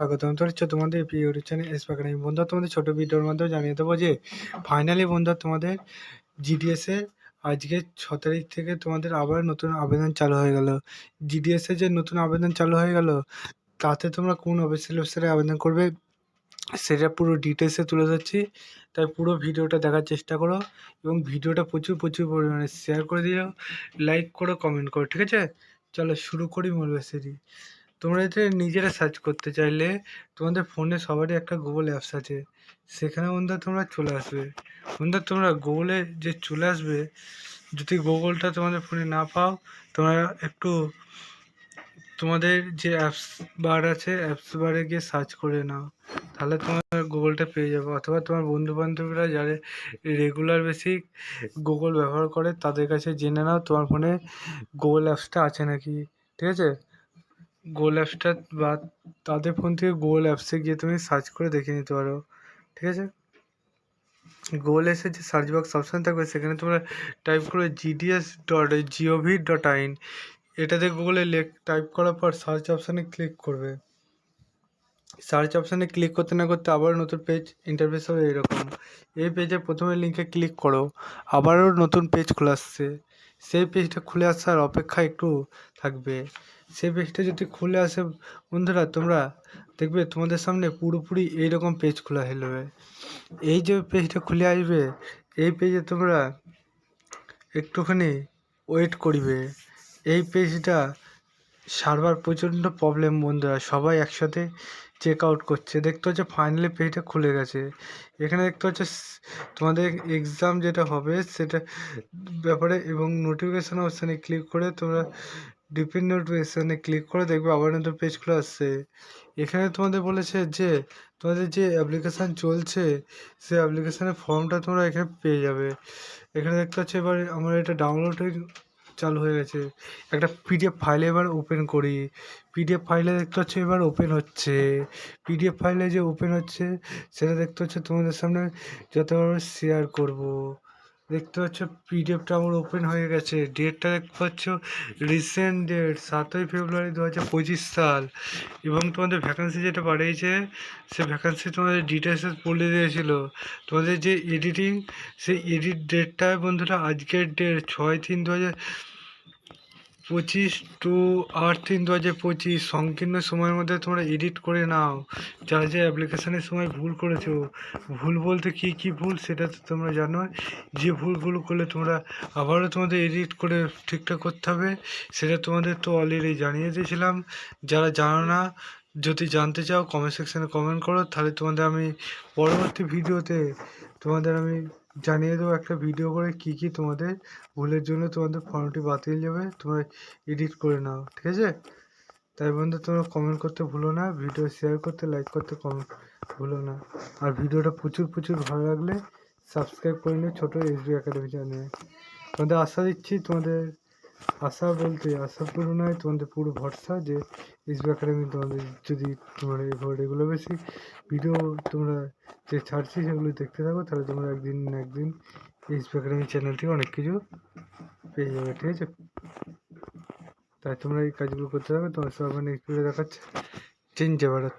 স্বাগতম তো হচ্ছে তোমাদের ইউটিউব চ্যানেল এস পাকানি বন্ধু, তোমাদের ছোট ভিডিওর মাধ্যমে জানিয়ে দেবো যে ফাইনালি বন্ধু, তোমাদের জিডিএস এর আজকে ছ তারিখ থেকে তোমাদের আবার নতুন আবেদন চালু হয়ে গেল। জিডিএস এর যে নতুন আবেদন চালু হয়ে গেল, তাতে তোমরা কোন অফিসিয়াল ওয়েবসাইটে আবেদন করবে সেটা পুরো ডিটেলসে তুলে ধরছি। তাই পুরো ভিডিওটা দেখার চেষ্টা করো এবং ভিডিওটা প্রচুর প্রচুর পরিমাণে শেয়ার করে দিও। লাইক করো কমেন্ট করো, ঠিক আছে? চলো শুরু করি মূল বেসিটি তোমরা এতে নিজেরা সার্চ করতে চাইলে তোমাদের ফোনে সবারই একটা গুগল অ্যাপস আছে। সেখানে বন্ধু তোমরা চলে আসবে। বন্ধু তোমরা গুগলে যে চলে আসবে, যদি গুগলটা তোমাদের ফোনে না পাও, তোমরা একটু তোমাদের যে অ্যাপস বার আছে অ্যাপস বারে গিয়ে সার্চ করে নাও। তাহলে তোমার গুগলটা পেয়ে যাবে। অথবা তোমার বন্ধু বান্ধবীরা যারা রেগুলার বেসিক গুগল ব্যবহার করে, তাদের কাছে জেনে নাও, তোমার ফোনে গুগল অ্যাপসটা আছে নাকি। ঠিক আছে? গুগল অ্যাপসটা বা তাদের ফোন থেকে গুগল অ্যাপসে গিয়ে তুমি সার্চ করে দেখে নিতে পারো। ঠিক আছে? গুগল এসে যে সার্চ বক্স অপশান থাকবে, সেখানে তোমরা টাইপ করবে জিডিএস ডট জিওভি ডট আইন এটাতে গুগলে লেখ টাইপ করার পর সার্চ অপশানে ক্লিক করবে। সার্চ অপশানে ক্লিক করতে না করতে আবার নতুন পেজ ইন্টারফেস হবে এরকম। এই পেজে প্রথমে লিঙ্কে ক্লিক করো। আবারও নতুন পেজ খুলে আসছে। সেই পেজটা খুলে আসার অপেক্ষা একটু থাকবে। সেই পেজটা যদি খুলে আসে, বন্ধুরা, তোমরা দেখবে তোমাদের সামনে পুরোপুরি এইরকম পেজ খোলা হয়ে যাবে। এই যে পেজটা খুলে আসবে, এই পেজে তোমরা একটুখানি ওয়েট করিবে। এই পেজটা সার্ভার প্রচণ্ড প্রবলেম বন্ধুরা, সবাই একসাথে চেক আউট করছে। দেখতে হচ্ছে ফাইনালি পেজটা খুলে গেছে। এখানে দেখতে হচ্ছে তোমাদের এক্সাম যেটা হবে সেটা ব্যাপারে এবং নোটিফিকেশান অপশানে ক্লিক করে তোমরা ডিপেন্ড নোটিফিকেশানে ক্লিক করে দেখবে আবার নতুন পেজ খুলে আসছে। এখানে তোমাদের বলেছে যে, তোমাদের যে অ্যাপ্লিকেশান চলছে, সেই অ্যাপ্লিকেশানের ফর্মটা তোমরা এখানে পেয়ে যাবে। এখানে দেখতে পাচ্ছ এবার আমার এটা ডাউনলোড চালু হয়ে গেছে। একটা পিডিএফ ফাইল এবার ওপেন করি। পিডিএফ ফাইলে দেখতে হচ্ছে এবার ওপেন হচ্ছে। পিডিএফ ফাইলে যে ওপেন হচ্ছে, সেটা দেখতে হচ্ছে তোমাদের সামনে যতভাবে শেয়ার করব। দেখতে পাচ্ছ পিডিএফটা আমার ওপেন হয়ে গেছে। ডেটটা দেখতে পাচ্ছ রিসেন্ট ডেট সাতই ফেব্রুয়ারি দু হাজার পঁচিশ সাল। এবং তোমাদের ভ্যাকান্সি যেটা বাড়িয়েছে, সে ভ্যাকান্সি তোমাদের ডিটেলসে বলে দিয়েছিল। তোমাদের যে এডিটিং সেই এডিট ডেটটা বন্ধুরা আজকের ডেট ছয় তিন দু হাজার পঁচিশ টু তিন দু হাজার পঁচিশ। সংকীর্ণ সময়ের মধ্যে তোমরা এডিট করে নাও। যা যে অ্যাপ্লিকেশানের সময় ভুল করেছ, ভুল বলতে কী কী ভুল সেটা তো তোমরা জানো। যে ভুলগুলো করলে তোমরা আবারও তোমাদের এডিট করে ঠিকঠাক করতে হবে, সেটা তোমাদের তো অলরেডি জানিয়ে দিয়েছিলাম। যারা জানো না, যদি জানতে চাও কমেন্ট সেকশানে কমেন্ট করো। তাহলে তোমাদের আমি পরবর্তী ভিডিওতে তোমাদের আমি জানিয়ে দেবো একটা ভিডিও করে কি কি তোমাদের ভুলের জন্য তোমাদের ফর্মটি বাতিল যাবে, তোমরা এডিট করে নাও, ঠিক আছে? তাই বন্ধু, তোমরা কমেন্ট করতে ভুলো না ভিডিও শেয়ার করতে লাইক করতে কমেন্ট ভুলো না। আর ভিডিওটা প্রচুর প্রচুর ভালো লাগলে সাবস্ক্রাইব করে নিও ছোটো এসবি একাডেমি চ্যানেলে তোমাদের আশা দিচ্ছি তোমাদের আশা বলতে আশা নয় তোমাদের পুরো ভরসা যে এসবি একাডেমি তোমাদের যদি তোমরা এগুলো বেশি ভিডিও তোমরা যে ছাড়ছি সেগুলো দেখতে থাকো, তাহলে তোমরা একদিন না একদিন এসবি একাডেমি চ্যানেল থেকে অনেক কিছু পেয়ে যাবে, ঠিক আছে? তাই তোমরা এই কাজগুলো করতে থাকো, তোমার সব ভিডিও দেখাচ্ছে। চেঞ্জ ভারত।